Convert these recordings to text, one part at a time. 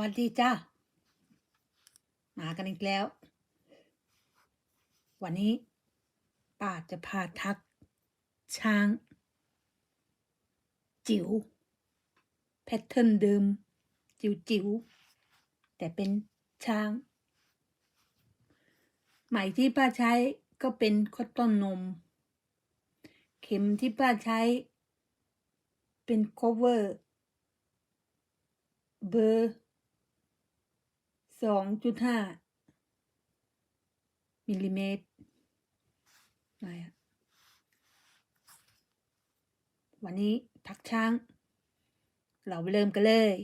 วัสดีจ้ามากันอีกแล้ว วันนี้ป้าจะพาทัก ช้าง จิ๋วแพทเทิร์นเดิม จิ๋วจิ๋วแต่เป็นช้าง ไหมที่ป้าใช้ก็เป็นคอตตอนนม เข็มที่ป้าใช้ เป็น cover เบอร์ สองจุดห้ามิลลิเมตรอะไรอะวันนี้ทักช้าง เราไปเริ่มกันเลย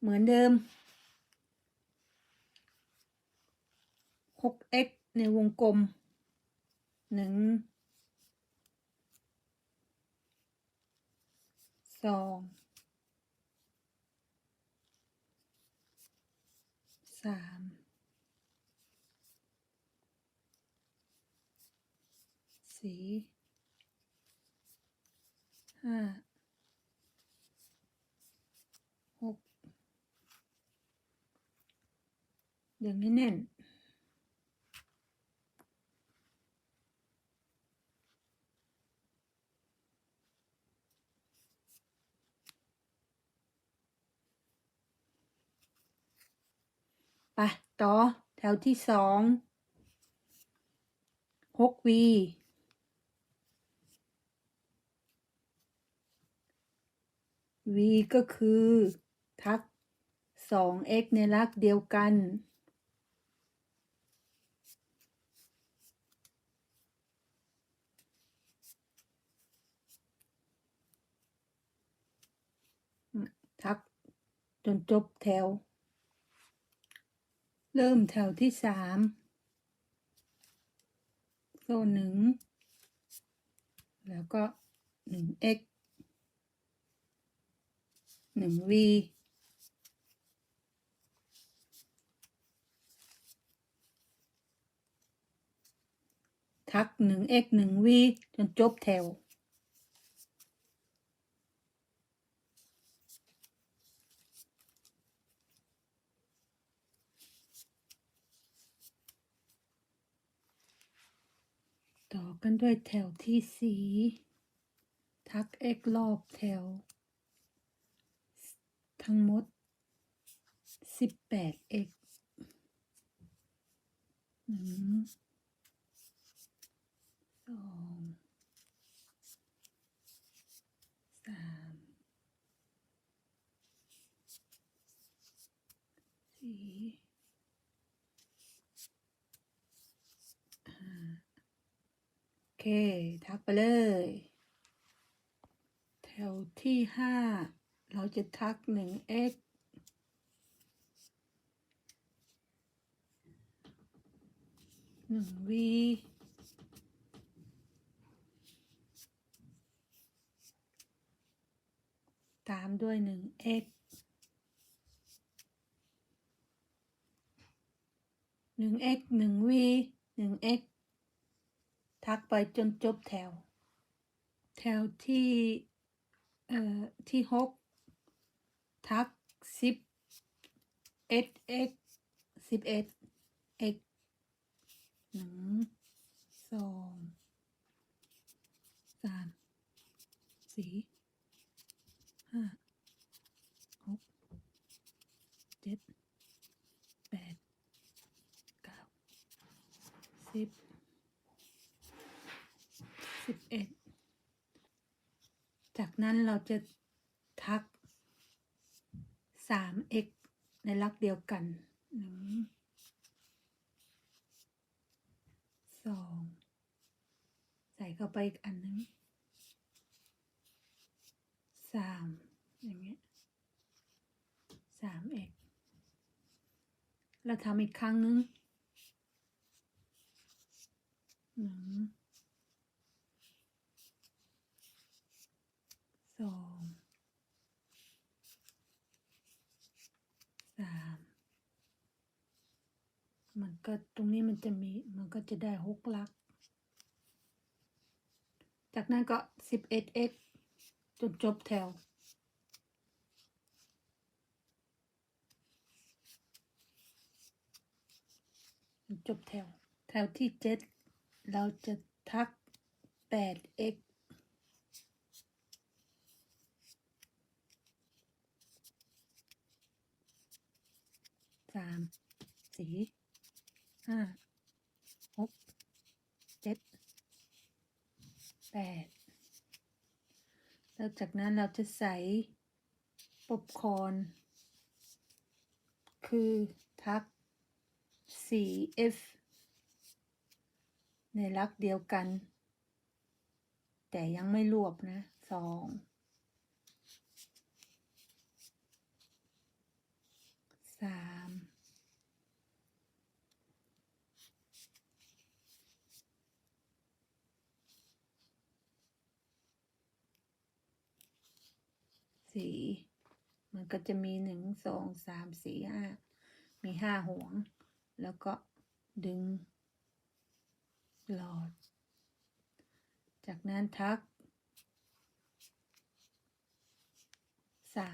เหมือนเดิม 6x ในวงกลม หนึ่ง สอง สามสี่ห้าหกยังนี้แน่น ไปต่อแถวที่สองหกวีวีก็คือ ทักสอง x ในลักษเดียวกัน ทักจนจบแถว เริ่มแถวที่สามโซ่หนึ่ง แล้วก็หนึ่ง x หนึ่ง v ทักหนึ่ง x หนึ่ง v จนจบแถว ต่อ กันด้วยแถวที่สีทัก x รอบแถว ทั้งหมด 18x หนึ่งสองสามสี่ห้า โอเค ทักไปเลย แถวที่ห้าเราจะทักหนึ่ง x หนึ่ง v ตามด้วยหนึ่ง x หนึ่ง x หนึ่ง v หนึ่ง x ทักไปจนจบแถว แถวที่เอ่อที่หกทักสิบเอ็ด x สิบเอ็ด x หนึ่งสองสามสี่ห้าหกเจ็ดแปดเก้าสิบ สิบเอ็ดจากนั้นเราจะทักสาม x ในลักเดียวกันหนึ่งสองใส่เข้าไปอีกอันหนึงสามอย่างเงี้ยสาม x เราทำอีกครั้งหนึงหนึ่ง สองสามมันก็ตรงนี้มันจะมีมันก็จะได้หกลัก จากนั้นก็สิบเอ็ดเอ็กจนจบแถวจบแถว แถวที่เจ็ดเราจะทักแปด x สามสี่ห้าหกเจ็ดแปดแล้วจากนั้นเราจะใส่ปบคอน คือทัก 4f ในลักษเดียวกัน แต่ยังไม่รวบนะสองสาม สี่มันก็จะมีหนึ่งสองสามสี่ห้ามีห้าห่วง แล้วก็ดึง หลอด จากนั้นทักสา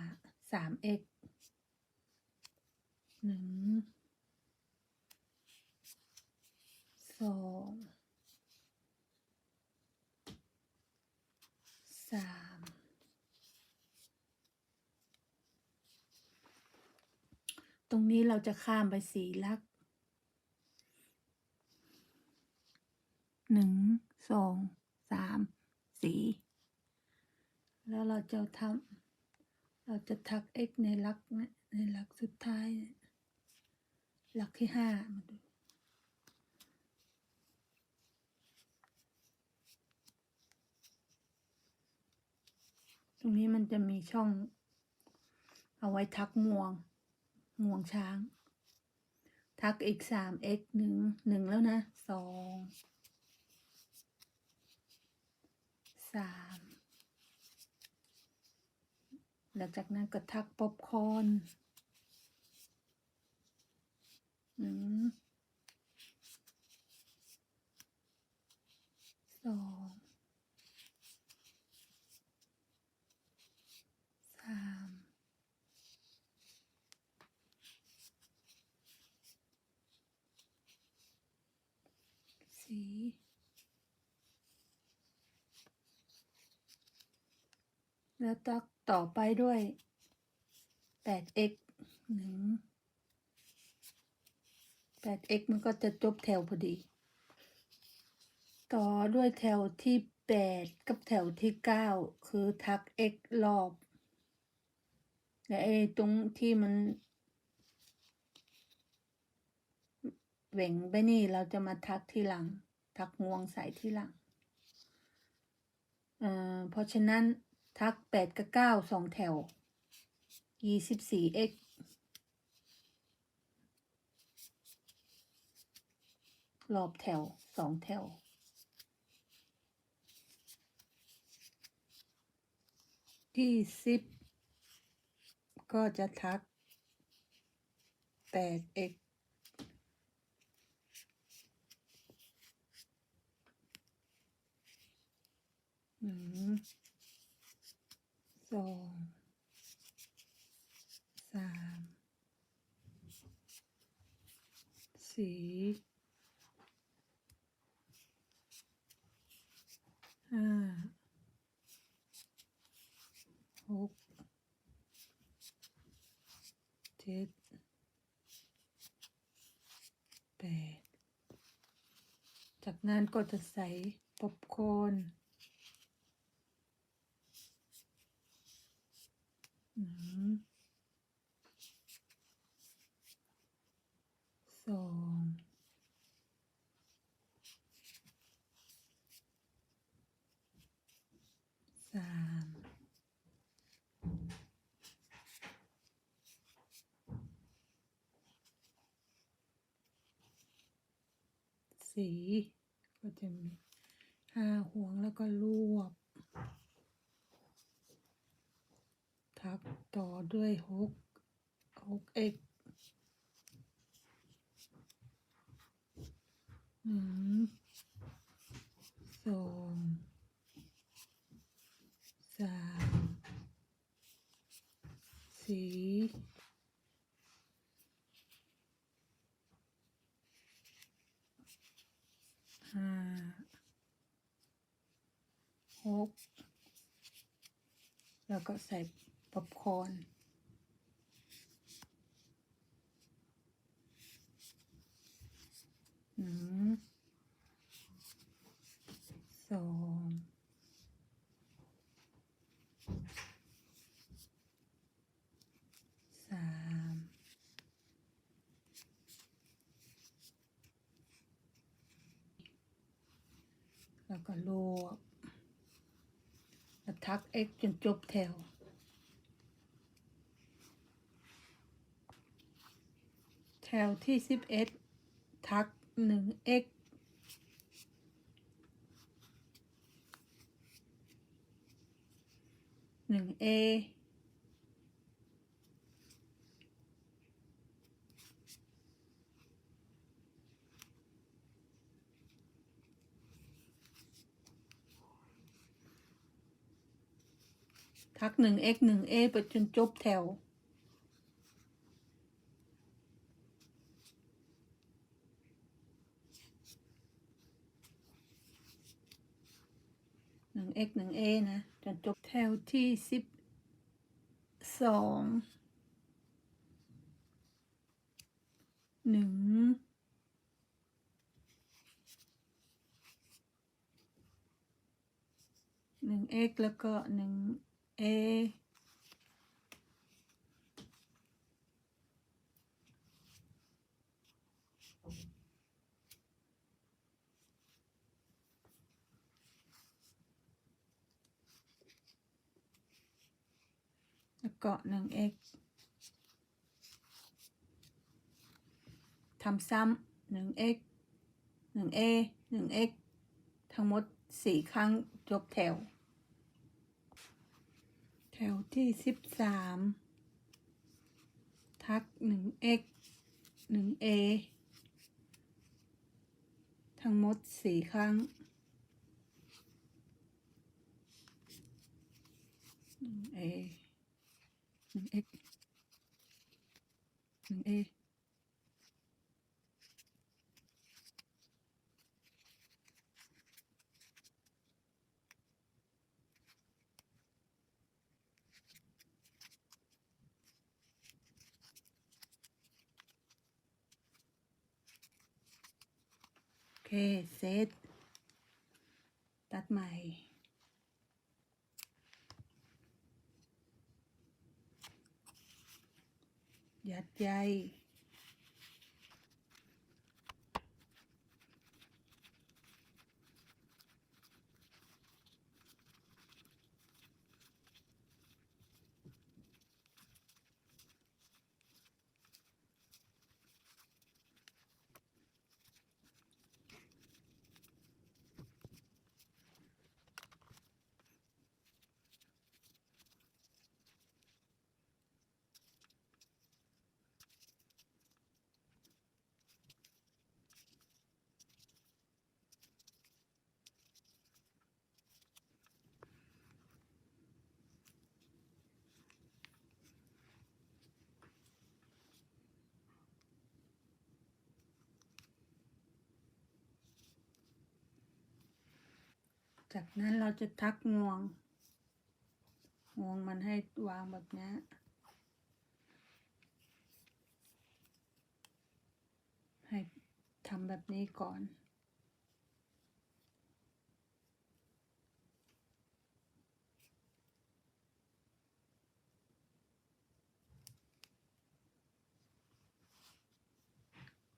สาม x หนึ่งสองสาม ตรงนี้เราจะข้ามไปสีลักหนึ่งสองสามสี่แล้วเราจะทำเราจะทัก x ในลักนะในลักสุดท้ายลักที่ห้ามาดูตรงนี้มันจะมีช่องเอาไว้ทักงวง งวงช้าง ทักอีกสาม x หนึ่งหนึ่งแล้วนะสองสามหลังจากนั้นก็ทักป๊อปคอนหนึ่งสองสาม สีแล้วตักต่อไปด้วย 8x หนึ่ง 8x มันก็จะจบแถวพอดี ต่อด้วยแถวที่ 8 กับแถวที่ 9 คือทัก x รอบ และไอ้ตรงที่มันเหว่งไปนี่เราจะมาทักที่หลัง ทักงวงใส่ที่หลังเอ่อเพราะฉะนั้นทักแปดกับเก้าสองแถวยี่สิบสี่ x รอบแถวสองแถว ที่สิบก็จะทักแปด x หนึ่งสองสามสี่ห้าหกเจ็ดแปดจากนั้นก็จะใส่ป๊อปคอร์น หนึ่ง สองสามสี่ก็จะมีห้าห่วงแล้วก็รวบ ต่อด้วยหกหกเอ็กหนึ่งสองสามสี่ห้าหกแล้วก็เส่ ป๊อปคอร์นหนึ่งสองสามแล้วก็รวบแล้วทัก x จนจบแถว แถวที่สิบเอ็ดทักหนึ่ง x หนึ่ง a ทักหนึ่ง x หนึ่ง a ไปจนจบแถว ห นึ่ง x หนึ่ง a นะจนจบแถวที่สิบสองหนึ่งหนึ่ง x แล้วก็หนึ่ง a แล้วก็หนึ่ง x ทำซ้ำหนึ่ง x หนึ่ง a หนึ่ง x ทั้งหมดสี่ครั้งจบแถว แถวที่สิบสามทักหนึ่ง x หนึ่ง a ทั้งหมดสี่ครั้งหนึ่ง a หนึ่ง x หนึ่ง a โอเค เซต ตัดใหม่ ยัดใย จากนั้นเราจะทักงวง งวงมันให้วางแบบนี้ให้ทำแบบนี้ก่อน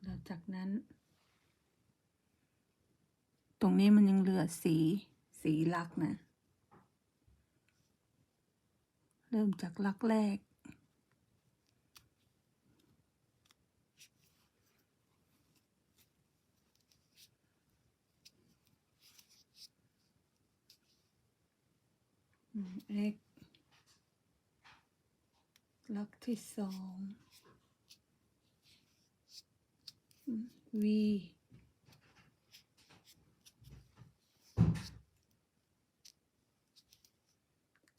แล้วจากนั้น ตรงนี้มันยังเหลือสี สีลักนะ เริ่มจากลักแรกอืม x ลักที่สองอืม v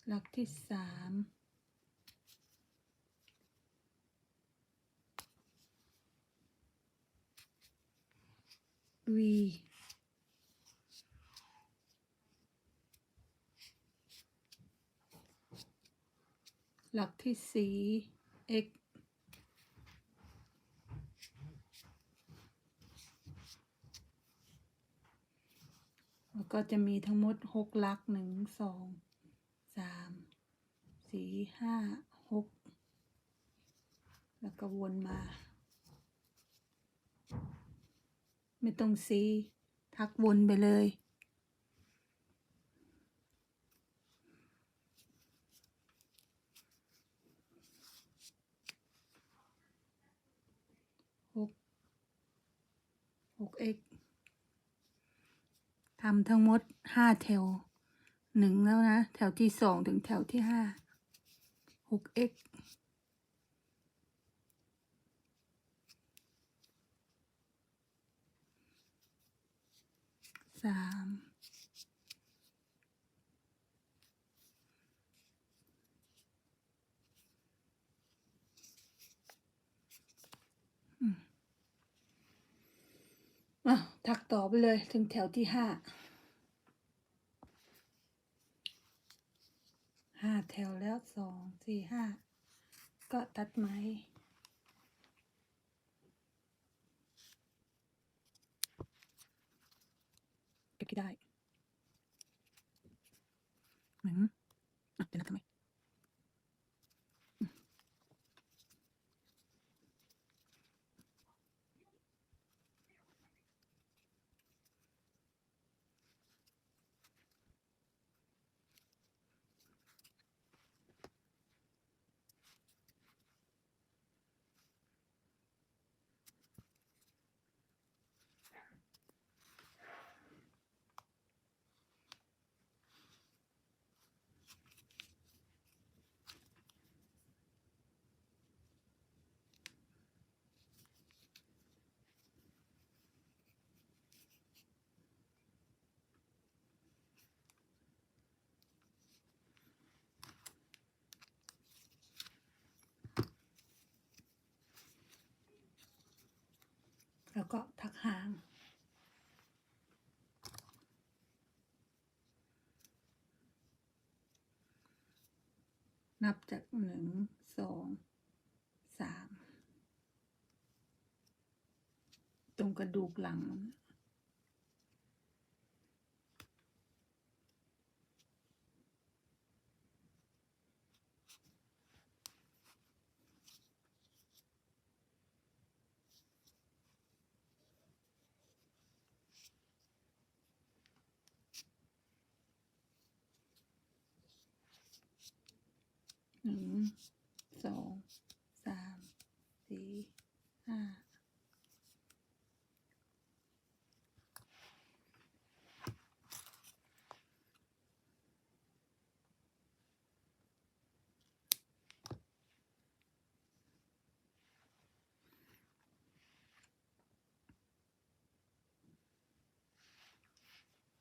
หลักที่สามวีหลักที่สี่ x แล้วก็จะมีทั้งหมดหกหลักหนึ่งสอง สี่ห้าหกแล้วก็วนมา ไม่ต้องซีทักวนไปเลยหกหก x ทำทั้งหมดห้าแถวหนึ่งแล้วนะ แถวที่สองถึงแถวที่ห้า หก x สามอะถักต่อไปเลยถึงแถวที่ห้า ห้า แถวแล้วสองสี่ห้าก็ตัดไหมเก็บกี่ได้หนึ่งอะเป็นับทำไม แล้วก็ถักหาง นับจากหนึ่งสองสามตรงกระดูกหลังมัน หนึ่งสองสามสี่ห้า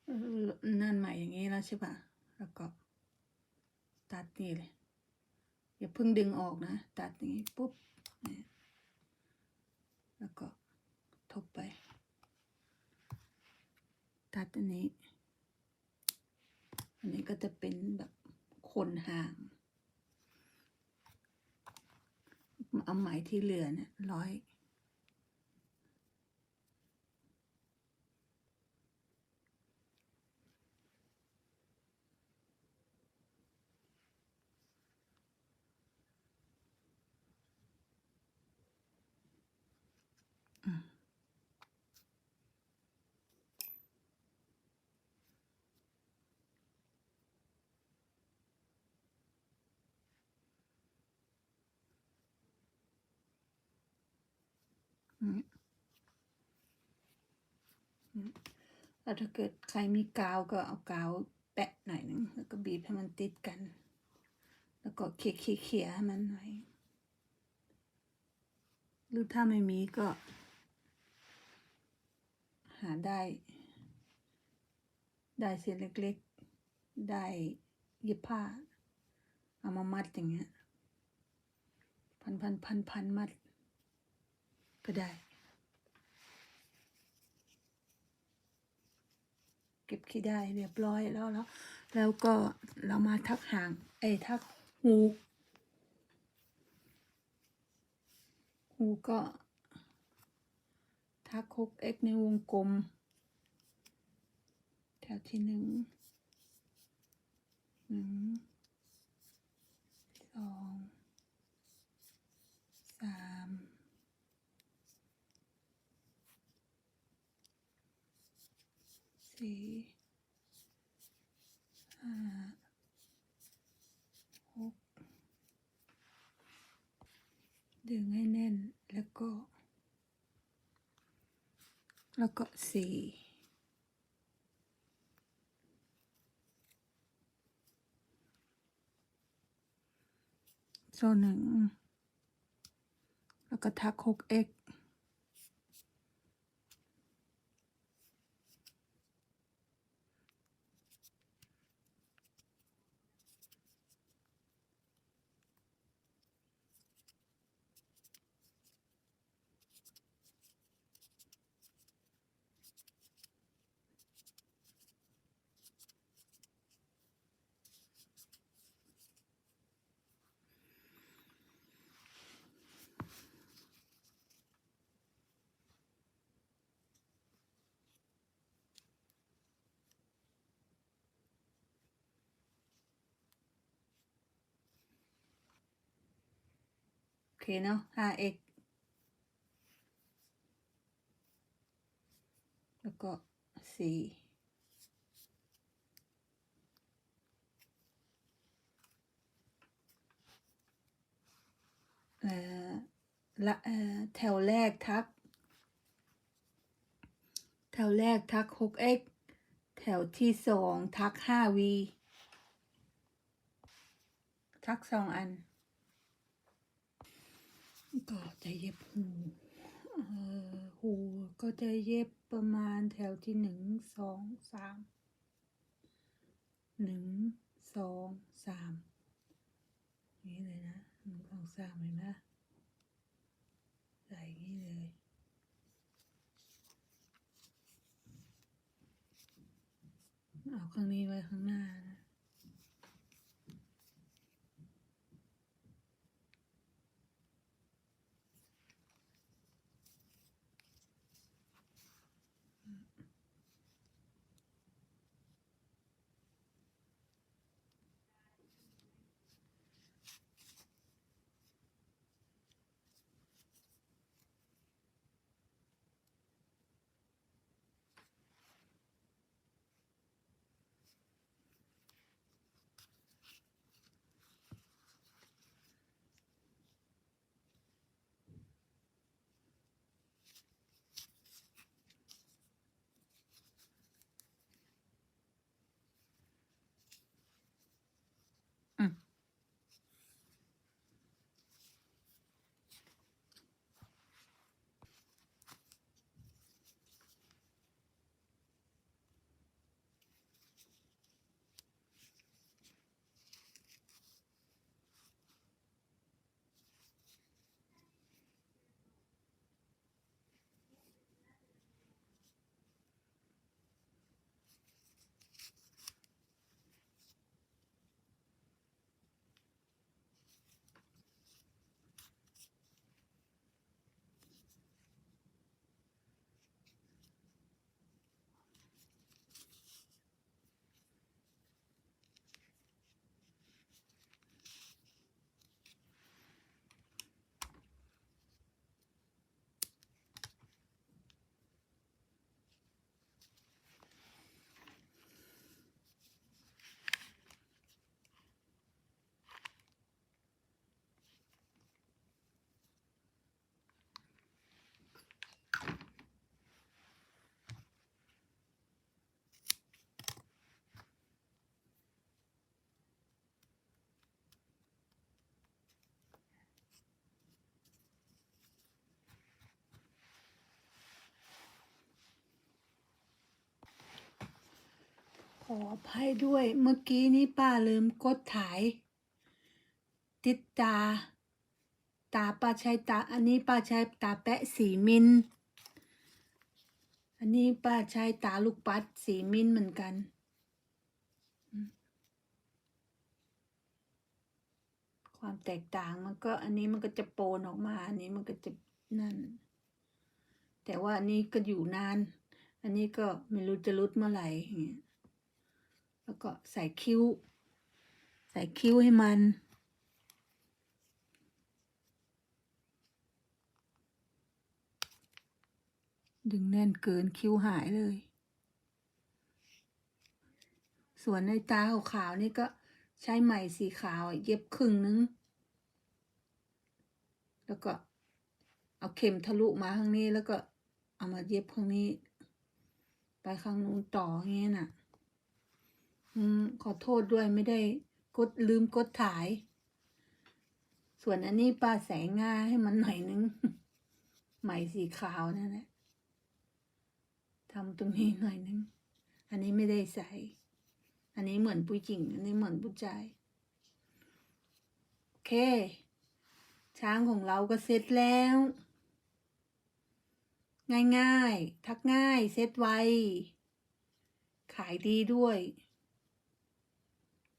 เออนั่นหมายอย่างนี้แล้วใช่ปะแล้วก็ตัดนี่เลย อย่าเพิ่งดึงออกนะ ตัดอย่างนี้ปุ๊บนี่แล้วก็ทบไป ตัดอันนี้ อันนี้ก็จะเป็นแบบขนห่าง เอาไหมที่เหลือเนี่ยร้อย แล้วถ้าเกิดใครมีกาวก็เอากาวแปะหน่อยนึงแล้วก็บีบให้มันติดกัน แล้วก็เขี่ยเขี่ยๆให้มันหน่อยหรือถ้าไม่มีก็ หาได้ ได้เศษเล็กๆ ได้เย็บผ้า เอามามัดอย่างเงี้ย พันพันพันพันมัด ก็ได้ เก็บขี้ได้เรียบร้อยแล้วแล้วแล้วก็เรามาทักหางเอ้ทักหูหูก็ทักคก x ในวงกลม แถวที่หนึ่งหนึ่ง สี่ห้าหกดึงให้แน่นแล้วก็ แล้วก็สี่โซ่หนึ่งแล้วก็ทักหก x โอเค เนาะ 5x แล้วก็สี่เอ่อละเอ่อแถวแรกทัก แถวแรกทัก 6x แถวที่สองทัก 5v ทักสองอัน ก็จะเย็บหูเอ่อหูก็จะเย็บประมาณแถวที่หนึ่งสองสามหนึ่งสองสามนี่เลยนะหนึ่งสองสามเห็นไหมใส่อย่างนี้เลยเอาข้างนี้ไว้ข้างหน้านะ ขออภัยด้วย เมื่อกี้นี้ป้าลืมกดถ่าย ติดตา ตาป้าใช้ตา อันนี้ป้าใช้ตาแปะสีมิลอันนี้ป้าใช้ตาลูกปัดสีมิลเหมือนกันความแตกต่างมันก็อันนี้มันก็จะโปนออกมา อันนี้มันก็จะนั่น แต่ว่าอันนี้ก็อยู่นาน อันนี้ก็ไม่รู้จะรุดเมื่อไหร่อย่างเงี้ย แล้วก็ใส่คิ้ว ใส่คิ้วให้มัน ดึงแน่นเกินคิ้วหายเลย ส่วนในตาขาวๆนี่ก็ใช้ไหมสีขาวเย็บครึ่งนึง แล้วก็เอาเข็มทะลุมาข้างนี้แล้วก็เอามาเย็บข้างนี้ ไปข้างนู้นต่ออย่างเงี้ยน่ะ อืมขอโทษด้วยไม่ได้กดลืมกดถ่าย ส่วนอันนี้ป้าแสงง่าให้มันหน่อยนึงไหมสีขาวนั่นแหละทำตรงนี้หน่อยนึง อันนี้ไม่ได้ใส่ อันนี้เหมือนผู้หญิง อันนี้เหมือนผู้ชายโอเค ช้างของเราก็เสร็จแล้ว ง่ายๆ ทักง่าย เซ็ตไว ขายดีด้วย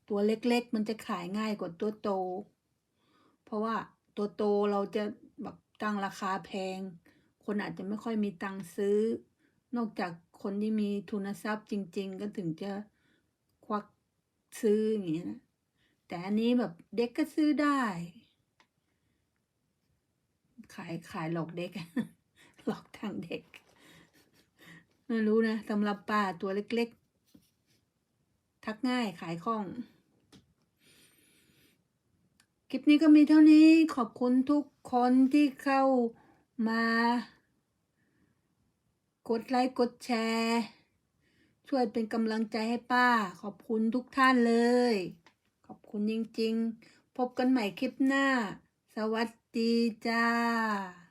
ตัวเล็กๆ มันจะขายง่ายกว่าตัวโต เพราะว่าตัวโตเราจะแบบตั้งราคาแพง คนอาจจะไม่ค่อยมีตังค์ซื้อ นอกจากคนที่มีทุนทรัพย์จริง ๆ ก็ถึงจะควักซื้ออย่างเงี้นะ แต่อันนี้แบบเด็กก็ซื้อได้ ขายขายหลอกเด็ก หลอกทางเด็ก ไม่รู้นะสำหรับป้าตัวเล็กๆ ทักง่ายขายคล่อง คลิปนี้ก็มีเท่านี้ขอบคุณทุกคนที่เข้ามา กดไลค์กดแชร์ ช่วยเป็นกำลังใจให้ป้า ขอบคุณทุกท่านเลย ขอบคุณจริงๆ พบกันใหม่คลิปหน้า สวัสดีจ้า